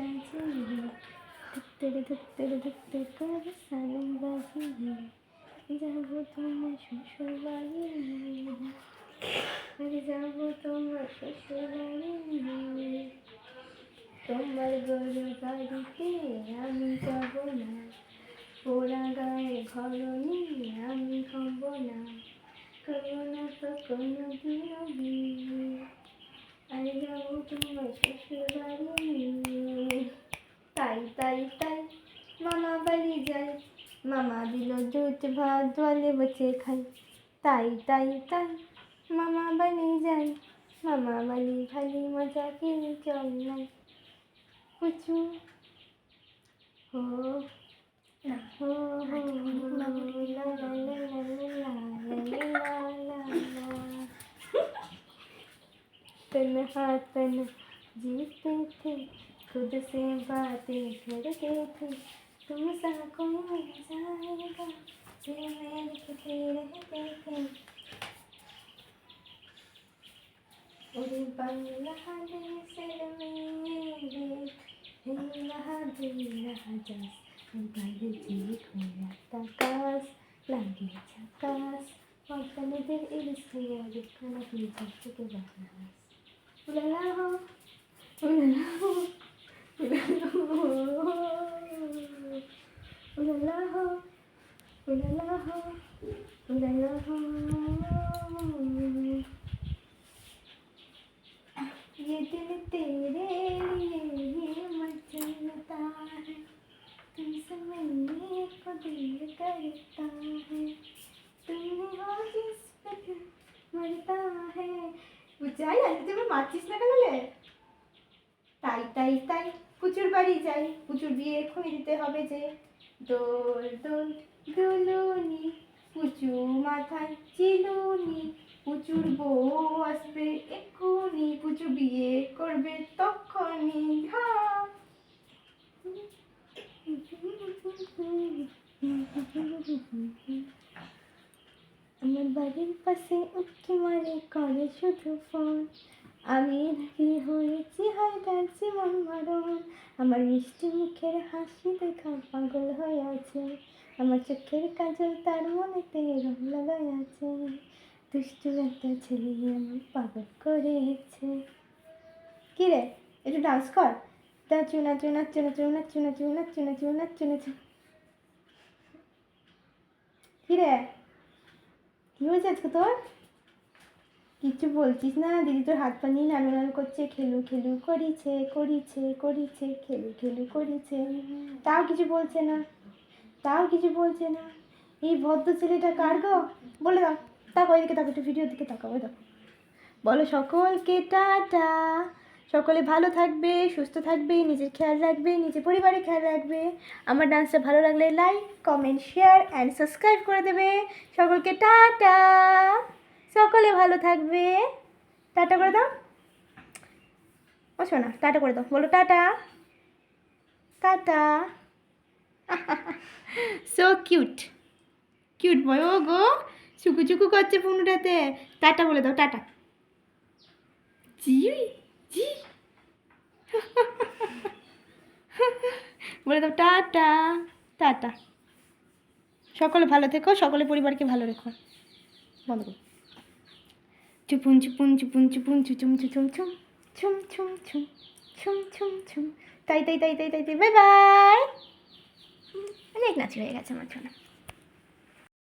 সাজিয়ে ধুত্তেরে ধুত্তেরে ধুত্তে করে সালাম বাজিয়ে যাব তোমার শ্বশুর বাড়ি যাব তোমার শ্বশুর বাড়ি তোমার গরু বাড়িতে আমি যাব না পোড়া গায়ে ঘর নিয়ে আমি হব না করব না তো কোনো বিয়ে আমি যাব তোমার শ্বশুর বাড়ি मामा दिलो जूत भात वाले बचे खाई। ताई ताई ताई, मामा बनी जाए मामा बनी खाली, मज़ा के चल कुछ हो हो हो ला तन हाथन जीते थे, खुद से बातें करते थे। ഒരു പള്ളാഹാസ് lagi iris ये दिल तेरे लिए ये मचलता है तुम समझने को दिल करता है तुम हो जिस पे दिल मरता है যাই আজকে তুমি মারছিস না কেন রে তাই তাই তাই পুচুর বাড়ি যাই পুচুর বিয়ে এক্ষুনি দিতে হবে যে দোল দোল দুলুনি পুচু মাথায় চিলুনি, পুচুর বউ আসবে এক্ষুনি পুচু বিয়ে করবে তখনই আমার বাড়ির পাশে উঠকি মারে করে শুধু ফোন। আমি নাকি হয়েছি হায়দার জীবন মারণ আমার মিষ্টি মুখের হাসি দেখা পাগল হয়ে আছে আমার চোখের কাজল তার মনেতে রং লাগাই আছে। দুষ্টু একটা ছেলে আমার পাগল করেছে। কি রে? একটু ডান্স কর। নাচু নাচু নাচু নাচু চুনা নাচু চুনা নাচু নাচু নাচু কি রে? কি হয়েছে আজকে তোর? কিচ্ছু বলছিস না, দিদি তোর হাত পা নিয়ে নাড়ান করছে, খেলু খেলু করিছে করিছে করিছে, খেলু খেলু করিছে। তাও কিছু বলছে না, তাও কিছু বলছে না। এই ভদ্র ছেলেটা কার গো? বলে দাও, তাকাও এদিকে তাকাও, একটু ভিডিও দিকে তাকাও ওই দেখো বলো সকলকে টাটা। সকলে ভালো থাকবে, সুস্থ থাকবে, নিজের খেয়াল রাখবে, নিজের পরিবারের খেয়াল রাখবে। আমার ডান্সটা ভালো লাগলে like comment share and subscribe করে দেবে। সকলকে টাটা। সকলে ভালো থাকবে। টাটা করে দাও। ও, শোনা, টাটা করে দাও। বলো, tata. Tata. So cute cute boy ও গো। চুকু চুকু করছে পুনুটাতে। টাটা বলে দাও, টাটা। জি জি। বলে দাও, টাটা টাটা। সকলে ভালো থেকো, সকলে পরিবারকে ভালো রেখো। বন্ধ করো। চুপুন চুপুন চুপুন চুপুন চুচুম চুচুম চুম ছুম ছুম ছুম ছুম ছুম ছুম তাই তাই তাই তাই তাই তাই বাই বাই অনেক নাচ হয়ে গেছে আমার জন্য